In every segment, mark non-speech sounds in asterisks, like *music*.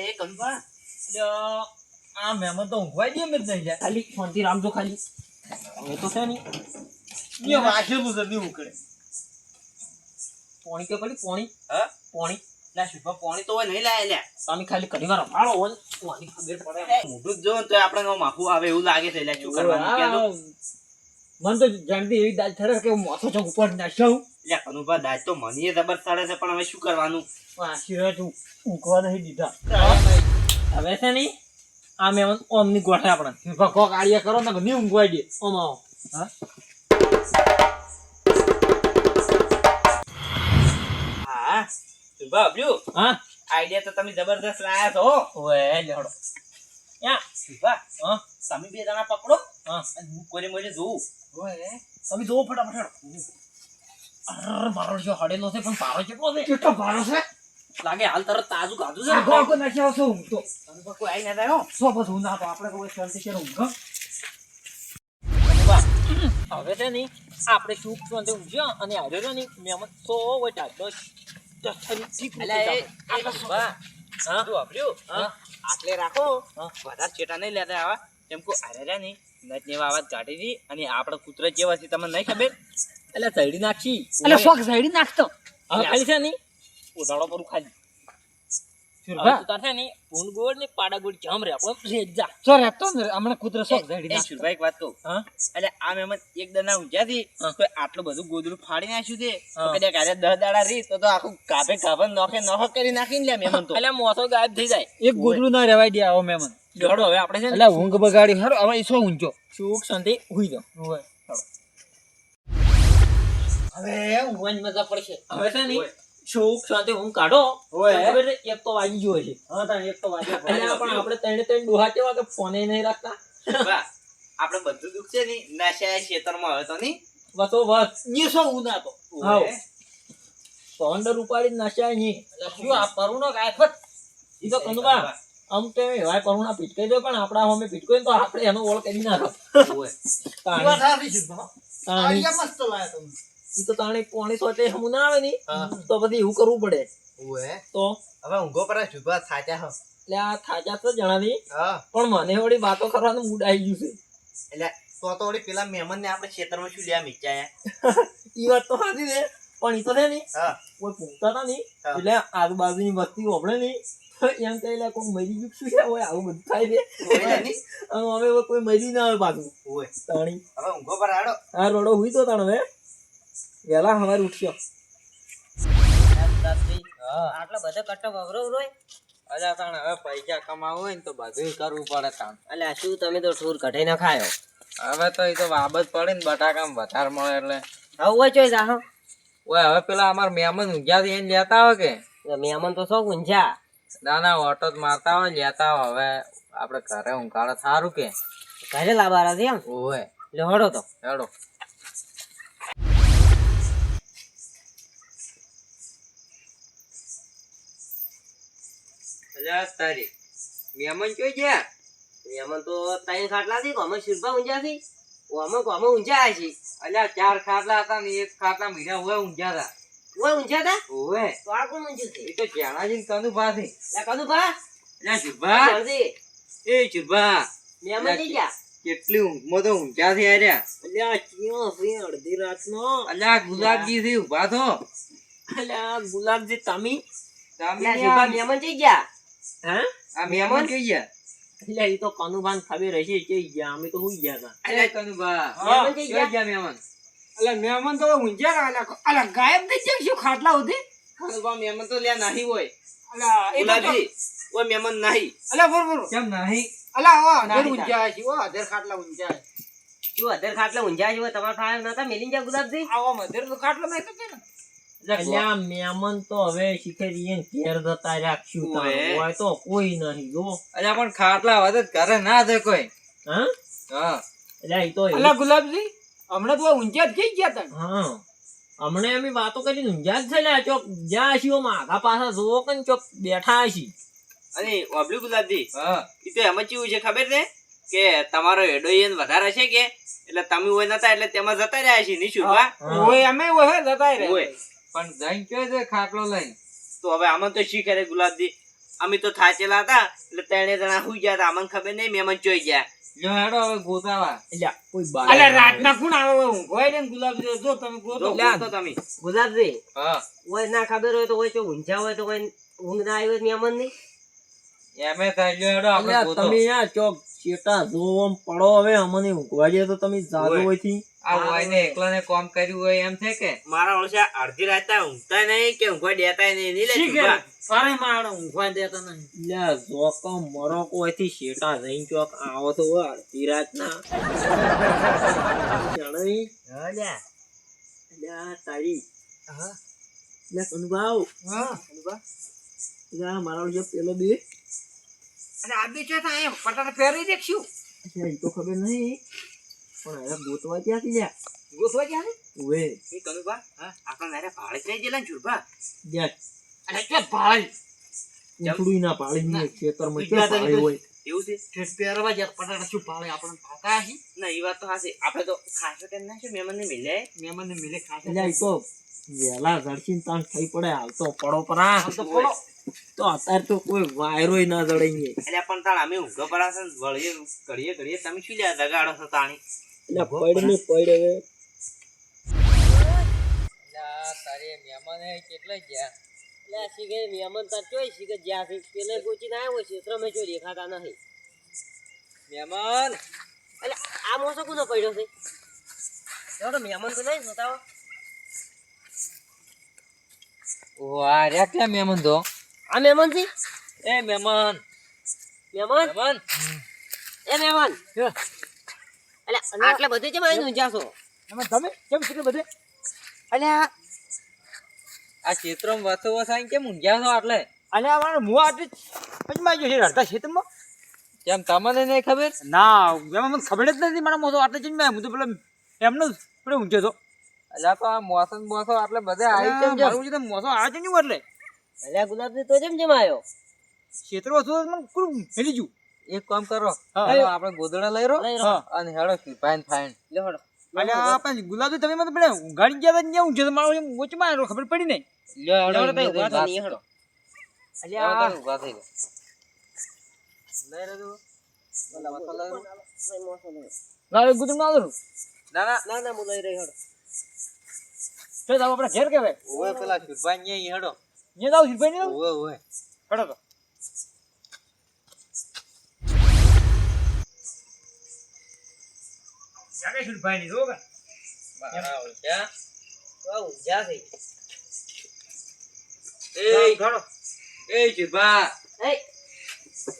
એ કંપા આ મહેમાન તો ઊંઘવાય દે જ નહીં જાય ખાલી શાંતિ રાખજો ખાલી હવે તો છે ને. એ વાંચેલું નહીં ઉકળે પોણી કે પેલી પોણી હા પોણી ના શુભા પોણી તો નહીં લાય લ્યા તમે ખાલી કરી વાર રમાડો હોય પોણી ખબર પડે મોઢું જ તો આપણે માફું આવે એવું લાગે છે લ્યા શું કરવાનું કહેજો મને તો જાણતી એવી દાલ ઠરે કે હું માથો ચોક ઉપર નાખ્યો લ્યા કનુભા દાજ તો મને જબર સડે છે પણ હવે શું કરવાનું? આશીર્વાદ ઊંઘવા નહીં દીધા. હવે છે ને આ ઓમ ઓમની ગોઠે આપણે. કોક આડિયા કરો ને નહીં ઊંઘવાઈ દે. ઓમ આવો. હા? હા? આઈડિયા તો તમે જબરદસ્ત લાયા છો ઓએ લેડો યા શુભા હા તમે બે જણા પકડો. હા અને હું કોઈને મોઈને જોઉં. તમે જોવો ફટાફટ હેડો. મારો જો હડેલો છે પણ પારો કેટલો છે? કેટલો પારો છે? લાગે હાલ તરત તાજું કાજુ છે. ગોળ નાખી હશે હું તો. કનુભા કોઈ આઈ ના થાય સો બસ હું ના તો આપણે કોઈ શાંતિ છે ઊંઘ હવે છે નહીં આપણે શું શાંતિ ઊંઘ્યા અને હારે રહ્યો ને મહેમાન સો હોય ટાઢો ઠીક અબ્યું હા. આટલે રાખો. વધારે ચેટા નહીં લેતા આવા. કેમ કો આરે રહ્યા ને નચ ને એવા અવાજ કાઢી દી અને આપડે કૂતરો જેવા છે તમને નહીં ખબર? એટલે સૈડી નાખી એટલે શોખ સાઈડી નાખતો. ખાલી છે ને? ઉધાડો પર ખાલી. આટલું બધું ગોદડું ફાડી નાખ્યું છે. તો હા. કદાચ આજે દસ દાડા રહી તો તો આખું કાપે કાપે નોખે નોખ કરી નાખીને લે મહેમાન તો. એટલે મોસો ગાયબ થઈ જાય. એક ગોદડું ના રેવાય દે આવો મહેમાન. દોડો હવે આપણે છે એટલે ઊંઘ બગાડી હારો હવે ઈ ઊંચો સુખ શાંતિ હુઈ જાઓ. હવે મજા પડશે. હવે છે ને સુખ શાંતિ ઊંઘ કાઢો. ખબર એક તો વાગી ગયો છે. હા તાણ એક તો વાગે પણ આપણે ત્રણે ત્રણ ડોહા કેવા કે ફોને નહીં રાખતા? આપણે બધું દુઃખ છે ને નાશ્યા ખેતરમાં હવે તો નહીં. બસો બસની ઉના તો હાવ ઓય. ઉપાડી નાખ્યા નહીં. શું આ પરુણો ગાયફત ઈ તો કનુબા આમ તો પરુણા પીટકાઈ દો પણ આપણા અમે પીટકાઈ ને તો આપણે એનો ઓળ કરી નાખો. તાણી. મસ્ત લાયા તમે. ઈ તો તાણી પાણી સોટે હમુ ના આવે ની. તો પછી એવું કરવું પડે. ઓએ તો? હવે ઊંઘો પર જુબા થાચા હો. એટલે આ થાચા તો જણાવી. હા. પણ મને વળી વાતો કરવાનું મૂડ આવી ગયું છે. એટલે તો તો વળી પેલા મહેમાન ને આપણે ખેતરમાં શું લેવા મીચાયા? *laughs* ઈ વાત તો સાચી છે. પણ ઈ તો છે ની. હા. કોઈ પૂછતા હતા ની. હા. એટલે આજુબાજુની વસ્તી હોભળે ની. એમ કહી લે કોઈ મરી ગયું શું છે હોય આવું બધું થાય છે. હવે કોઈ મરી ના આવે પાછું. હોય. તાણી. હવે ઊંઘો પર આડો આ રોડો હુઈ તો તાણ હવે. વેલા હવાર ઉઠ્યો. આટલા બધા કટ્ટો વગરો રોય? અલ્યા તાણ હવે પૈસા કમાવું હોય ને તો બધું કરવું પડે તાણ. અલ્યા શું તમે તો ઠૂર કઢાઈ ના ખાયો? હવે તો એ તો બાબત પડે ને બટાકામાં વધારે મળે એટલે. હવે હોય ચોઈ જાહો ઓય હવે પેલા અમાર મહેમાન ઊંઘ્યા એને લેતા આવે કે? મહેમાન તો સૌ ઊંઝા ના ના ઓટો જ મારતા હોય લેતા આવે. હવે આપણે ઘરે ઊંઘાડે સારું કે? ઘરે લાવવાના છે એમ? ઓય. એટલે હડો તો. હેડો. અલ્યા તારી મહેમાન કયો ગયા? મહેમાન તો ત્રણ ખાટલા થી અમે શિલ્પા ઊંઝા થી અમે અમે ઊંઝા છે? અલ્યા ચાર ખાટલા હતા ને એક ખાટલા મીઠા હોય ઊંઝા હતા. હોય ઊંઝા હતા? હોય તો આ કોણ ઊંઝું છે? એ તો જ્યાણાજી ને કનુ પાસી લા કદુ ભા અલ્યા શુભા એ શુભા મહેમાન જઈ ગયા? કેટલી ઊંઘમાં તો ઊંઘ્યા થઈ આર્યા અલ્યા ક્યાં છે અડધી રાતનો. અલ્યા ગુલાબજી થી ઊભા થો અલ્યા ગુલાબજી તામી? તમે મહેમાન જઈ ગયા? હા આ મહેમાન કઈ ગયા એટલે એ તો કનુભાન ખબર હશે કે ગયા અમે તો હુઈ ગયા હતા અલ્યા કનુભા મહેમાન કઈ ગયા? ગયા મહેમાન અલા મહેમાન તો ઊંઝા અલા અલા ગાયબ થઈ જાય શું ખાટલા સુધી કનુભા મહેમાન તો લ્યા નહીં હોય અલા એ તો ગુલાબજી ઓય મહેમાન નહીં અલા બરોબર કેમ નહીં અલા ઓ અધેર નાહી ઊંઝા છે ઓ અધેર ખાટલા ઊંઝા છે શું અધર ખાટલે ઊંઝા જેવો તમારા ફાયર નતા મેલી જા ગુલાબજી આવો અધેર તો ખાટલો નહીં ને અલ્યા મહેમાન તો હવે શીખેરી ઘેર જતા રાખશું હોય તો કોઈ નહીં જો. અલ્યા પણ ખાટલા વધે ઘરે ના જાય કોઈ. હા? હા. એટલે એ તો એ- ગુલાબજી હમણાં તો ઊંઝા જ કઈ ગયા તા હા. હમણે અમે વાતો કરી ઊંઝા જ છે. ચોક જ્યાં હશી ઓમ આગા પાછા જોવો કે ચોક બેઠા હશી અરે ઓબલી ગુલાબજી? હા. ઈ તો એમ કેવું છે ખબર ને કે તમારો હેડો એને વધારે છે કે? એટલે તમે હોય નતા એટલે તેમાં જતા રહ્યા છે નહીં હા. ઓય અમે ઓય જતા રે ઓય પણ જઈને કયો છે ખાટલો લઈને. તો હવે આમાં તો શી કરે ગુલાબજી? અમે તો થાચેલા હતા એટલે ત્રણે જણા હુઈ ગયા હતા. અમને ખબર નહીં મેમન ચોઈ ગયા. લ્યો હેડો હવે ગોતાવા. અલ્યા કોઈ બાર અલા રાતના કોણ આવે? હવે ને ગુલાબ જો તમે ગોતો. ગોતો તમે. ગુલાબજી હા. ઓય ના ખબર હોય તો ઊંઝા હોય તો કોઈ ઊંઘ ના આવી હોય નિયમન નહીં. એમે હેડો આપણે ગોતો. તમે યાર ચોક ચેટા જોવો આમ પડો હવે અમને ઊંઘવા દે તો તમે જાદો હોય. હોયથી આ વાયને એકલાને કોમ કર્યું હોય એમ છે કે? મારા ઓળશા અડધી રાત ઊંઘતા નહીં કે ઊંઘવા દેતા નહીં નહીં લે સારે માણસ ઊંઘવા દેતા નહીં. લે જોકો મરો કોઈથી શેટા જઈને ચોક આવો તો અડધી રાત ના જાણે અલ્યા અલ્યા તારી. અલ્યા કનુભાવ. હા. અલ્યા મારા ઓળશે પેલો બે. અને આ બી છે તો અહીંયા પટાટા ફેરવી દેખશું. તો ખબર નહીં. પણ હવે ગોતવા ક્યાંથી લ્યા? ગોતવા ક્યાં ઉવે. એ કનુભા, આપણે મારા ભાળે જ રહી ગયેલા ને ચૂરભા. અને કે ભાઈ પૂંછડું ના પાડી ની ખેતરમાં ક્યાં પાડી હોય. એવું છે ઠેઠ પહેરવા ગયા પટાટા શું ભાળે આપણને ભાવતા હી ના એ વાત તો હાચી. આપણે તો ખાસો ટાઈમ ના છે મહેમાનને મિલે. મહેમાનને મિલે ખાશે અલ્યા તો વેલા ઝડચીને તાણ થઈ પડે હાલ તો પડો પરા. હાલ તો પડો. તો અત્યારે તો કોઈ વાયરોય ના જડે એટલે પણ તાણ અમે ઊંઘો પડાશે ને વળીએ ઘડીએ ઘડીએ તમે શું લ્યા દગાડો છો તાણી? એટલે પડ ને પડ હવે. તારે મહેમાન કેટલા ગયા? એટલે શીખે નિયમન તાર ચોય શીખે જ્યાં છે પેલે ગોચી ના આવ્યો ક્ષેત્રમાં ચોરી ખાતા નહીં. મહેમાન! એટલે આ મોસો કોનો પડ્યો છે. તો મહેમાન તો નહીં જોતા વાહ રે ક્યાં મહેમાન તો? આ મહેમાન છે? એ મહેમાન! મહેમાન? મહેમાન! એ મહેમાન! એટલે આટલા બધે કેમ ભાઈ ઊંઝા છો? તમે કેમ છે બધે? અલ્યા. આ ક્ષેત્રમાં વસો વસાઈ કેમ ઊંઘ્યા છો આટલે? અને અમારે મુ આટલી પંચમાં ગયો છે અડધા ક્ષેત્રમાં. કેમ તમને નહીં ખબર? ના એમાં મને ખબર જ નથી મારા મોસો આટલે જઈને હું તો પેલો એમનો પેલો ઊંઘ્યો હતો. અલ્યા તો આ મોસમ બોસો આટલે બધે આવી કેમ છે મારું જે તો મોસો આ છે એટલે. અલ્યા ગુલાબજી તો જેમ જમાયો આવ્યો. ક્ષેત્રો હતું તો મને કુલ હેલી ગયું. એક કામ કરો. આપણે ગોદડા લઈ રહ્યો અને હેડો ફાઈન ફાઈન. લે હેડો. અને આ પણ તમે મને પડે ઊંઘાડી ગયા ને હું ઊંઘ્યો મારો એમ ઓછમાં આવ્યો ખબર પડી નહીં? લે હેડો ઊંઘી ઊભા થો, વાત. નહીં હળો. લ્યો હેડો, ઊભા થઈ જાઓ. લઈ રહ્યો તું. ના. ભાઈ ગુદમ ના આવું ના ના ના ના હું લઈ રહી હળો. તો આપણે ઘેર કહેવાય. ઓવે પેલા શુરભાઈ ન્યાય હેડો. ત્યાં જાવ શિલ્પાઈ નહીં ઓવે ઓવે. હડો તો. જાગે શિલ્પાઈ નહીં જોગા મારા ઓળખ્યા. તો આ ઊંઝા એ ઘણો એ શુરભા એ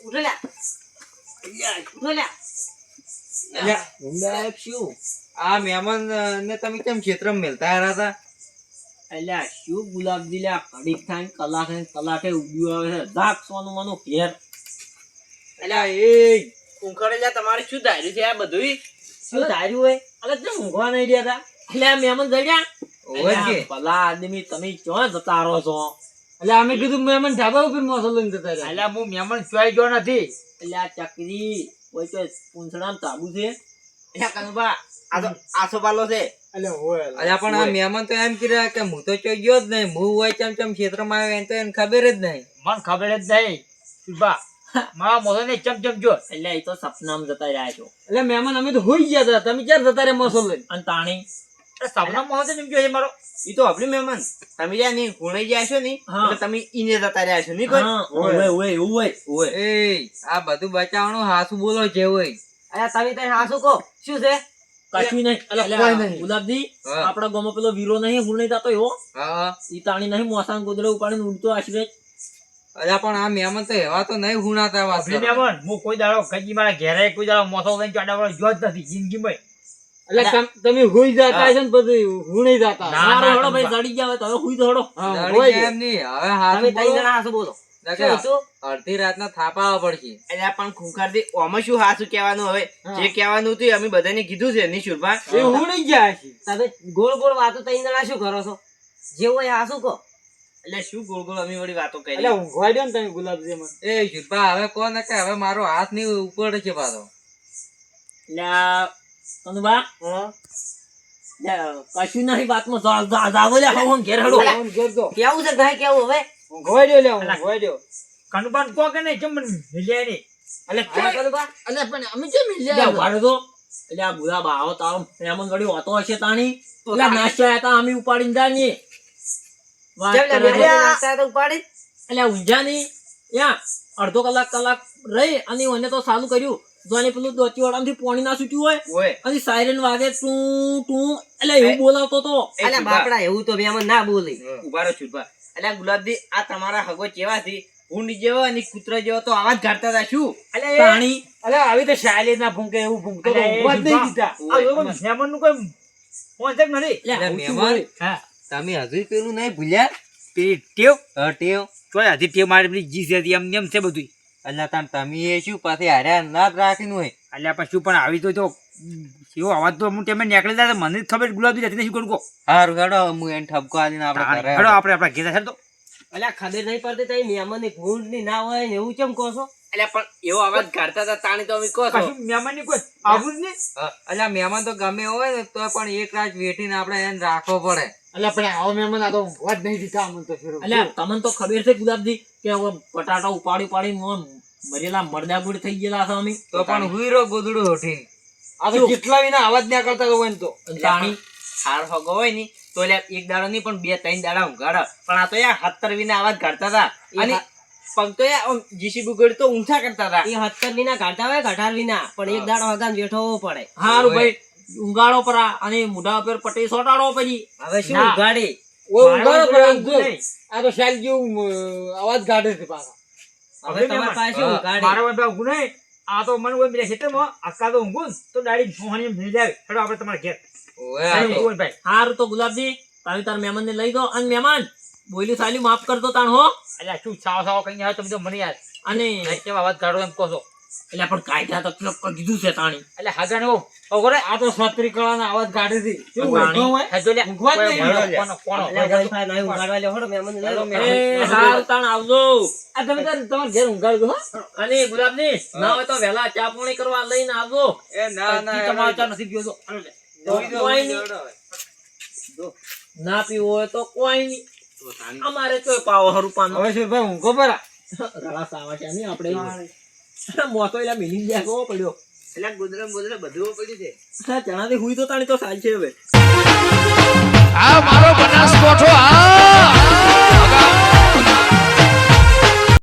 ઉઠો લ્યા. ઉઠો લ્યા. અલ્યા ઊંઘા શું? આ મહેમાન ને તમે કેમ ક્ષેત્રમાં મેલતા હારા હતા? અલ્યા શું ગુલાબજી લ્યા કડીક થાય ને કલાકે ને કલાકે ઉગ્યું આવે છે? ઝાક સોનું માનું ઘેર. અલ્યા એ ઊંઘાડેલા તમારે શું ધાર્યું છે આ બધું શું ધાર્યું હોય? અલે તે ઊંઘવા નહીં દેતા એટલે આ મહેમાન જડ્યા. જ ભલા આદમી તમે ક્યાં જતા રહો છો? એટલે અમે કીધું મહેમાન ઢાબા ઉપર મોસો લઈને જતા રહ્યા. એટલે હું મહેમાન ચોઈ ગયો નથી. એટલે આ ચકરી કોઈ તો પૂંછડામાં તાબુ છે. એટલે કનુભા, આ તો આસોપાલો છે. અલ્યા પણ આ મહેમાન તો એમ કર્યા કે હું તો ચોઈ ગયો જ નહીં. હું હોય ચમ ચમ ક્ષેત્રમાં આવ્યો એને તો એને ખબર જ નહીં. મને ખબર જ નહીં. શિલ્પા મારા મોસો ને ચમ ચમ જો. એટલે એ તો સપનામાં જતા રહ્યા છો. એટલે મહેમાન અમે તો હોઈ ગયા હતા. તમે ક્યારે જતા રહ્યા મોસો લઈને? અને તાણી? સપના મોસો ગયો છે મારો. એ તો આપણી મહેમાન. તમે જ્યાં નહીં ગુણાઈ ગયા છો નહીં એટલે તમે ઈને જતા રહ્યા છો નહીં કોઈ? ઓય. ઓય હોય ઓવે એ આ બધું બચાવવાનું હાસુ બોલો જે હોય. અરે તમે તઈ હાસુ કહો. શું છે? કશું નહીં. અલ્યા, કોઈ નહીં. ગુલાબજી આપણા ગામમાં પેલો વીરો નહીં હું નહીં થતો એવો હા. ઈ તાણી નહીં મોસાન ગોદડે ઉપાડીને ઉડતો આશરે અલ્યા પણ આ મહેમાન તો એવા તો નહીં હુણાતા વાત મહેમાન હું કોઈ દાડો કજી મારા ઘેરે કોઈ દાડો મોથો લઈને ચાડા વાળો જો જ નથી જિંદગીમાં. એટલે તમે હુઈ જાતા છે ને પછી હું જાતા. મારો હળો ભાઈ સડી ગયા તો હવે હુઈ તો હડો એમ નહીં. હવે હાસુ તમે તઈ જણા હાસુ બોલો? અડધી રાતના થાપા પડશે. એટલે પણ ખુંખારથી ઓમાં શું હાસું કહેવાનું હવે? જે કહેવાનું હતું એ અમે બધાને કીધું છે નિશુરભા એ હું. નહીં ગયા છે તમે ગોળ ગોળ વાતો તઈ જણા શું કરો છો? જે હોય હાસુ કહો? એટલે શું ગોળ ગોળ અમે વળી વાતો કરી? એટલે ઊંઘવા દો ને તમે ગુલાબજી માં એ શુભા હવે કોણ કે હવે મારો હાથની ઉપર છે પાછો. એટલે આ કનુભા કશું નહીં વાતમાં જા- જા- જાગો લ્યા, હો, હો, ઘેર હેડો. કેવું છે ગાય કેવું હવે? ઊંઘવા દ્યો લે, ઊંઘવા દ્યો. કનુબાન કો કે નહીં, મને મિલ્યા નહીં? અલ્યા પણ અમે જે મિલ્યા વાળો તો એટલે આ ગુલાબ આવો તારો પ્રેમન ગળી હોતો હશે તાણી. એટલે નાશ્યા હતા અમે ઉપાડીને જાણીએ. એટલે ની અડધો કલાક કલાક રહી અને એને તો સારું કર્યું. જોને પેલું દોચી વાળામાંથી પોણી ના છૂટ્યું હોય અને સાયરન વાગે ટું ટું એટલે એવું બોલાવતો તો. એટલે બાપડા એવું તો બે ના બોલી. ઊભા રહો છુપા એટલે ગુલાબજી આ તમારા હગો કેવા થી ભૂંડ જેવો અને કૂતરો જેવો તો આવાજ કાઢતા હતા શું? અલ્યા પાણી અલ્યા આવી તો શાયલી ના ભૂંકે એવું ભૂંકતો તો ઊંઘવા જ નહીં દીધા. આ લોકો મહેમાનનું કોઈ પહોંચે નથી. મહેમાન? હા. તમે હજુ પેલું નહીં ભૂલ્યા? પેલી ટેવ હા, ટેવ. તો હજી ટેવ મારે પેલી જી છે એમ નેમ છે બધું અલ્યા તાર તમે એ શું પાછી હાર્યા ના જ રાખીનું હોય? અલ્યા પછી પણ આવી તો જો એવો અવાજ તો હું ટેમે નીકળી જાય તો મને જ ખબર ગુલાબી જતી શું કરું કહો? હારું હેડો હું એને ઠપકો આલીને આપણે હેડો આપણે આપણા ઘેતા હેડ તો. અલ્યા ખબર નહીં પડતી તઈ મહેમાનની ભૂંડની ના હોય ને એવું કેમ કહો છો? અલ્યા પણ એવો અવાજ કાઢતા હતા તાણી તો અમે કહો છો. મહેમાનની કોઈ આવું જ નહીં? અલ્યા મહેમાન તો ગમે હોય ને તો પણ એક રાત વેઠીને આપણે એને રાખવો પડે. અલ્યા તમને તો ખબર છે ગુલાબજી કે હવે પટાટા ઉપાડી ઉપાડી મરેલા મરદા થઈ ગયેલા છે અમે? તો પણ હુઈ રહો ગોદડું તો જાણી હાર હગો હોયની તો એટલે એક દાડો નહીં પણ બે ત્રણ દાડા ઊંઘાડા પણ આ તો યાર હત્તર વિના અવાજ કાઢતા હતા. અને પગ તો યાર જીસીબી તો ઊંચા કરતા હતા. એ હત્તર વિના કાઢતા હોય કઢાર વિના? પણ એક દાડો હગાન બેઠો હોવો પડે. હારું ભાઈ. ઉંગાડો પરા અને મુઢા ઉપર પટી સોટાડો પછી. હવે શું ના. ઉગાડી મારો કોઈ ઊંઘું. નહીં. હવે તમારે પાસે. ઉગાડી મારા કોઈ ઊંઘું નહીં. આ તો મને કોઈ બીજા ખેતરમાં આકા તો ઊંઘું તો ડાડી એમ ભેજ આવે. હેડો આપણે તમારે ઘેર. તો. ભાઈ. હારું તો ગુલાબજી તમે તાર મહેમાન ને લઈ દો અને મહેમાન બોલી સાલી માફ કરતો તાણ હો. અલ્યા શું છાવ છાવ કઈ આવે તમે તો મને યાર. અને કેવા અવાજ કાઢો એમ કહો છો. એટલે પણ કાયદા તો પેલો કીધું છે તાણી. એટલે હાગા ને ઓગરે આ તો સત્રી કળાનો અવાજ કાઢે છે. શું ઊંઘો હોય? હેજો લે ઊંઘવા જ નહીં કોણ? ભાઈ ભાઈ નહીં ઉગાડવા લે હળો મેમન. એ હાલ. તાણ આવજો. આ તમે તાર તમાર ઘેર ઊંઘાડજો હો. અને ગુલાબજી ના હોય તો વેલા ચા પાણી કરવા લઈને આવજો. એ ના ના તમારો ચા નથી પીવો તો. કોઈ નહીં. ના પીવો હોય તો કોઈ નહીં. અમારે તો પાવો હરું પાનો હવે ભાઈ ઊંઘો પરા. રળા સાવા છે નહીં આપણે. મોતો એલા મિલી ગયા પડ્યો. એટલે ગોદરે ગોદરે બધું પડ્યું છે. હા ચણાથી હુઈ તો તાણી તો સાલ છે હવે. આ મારો બનાસકોઠો આ!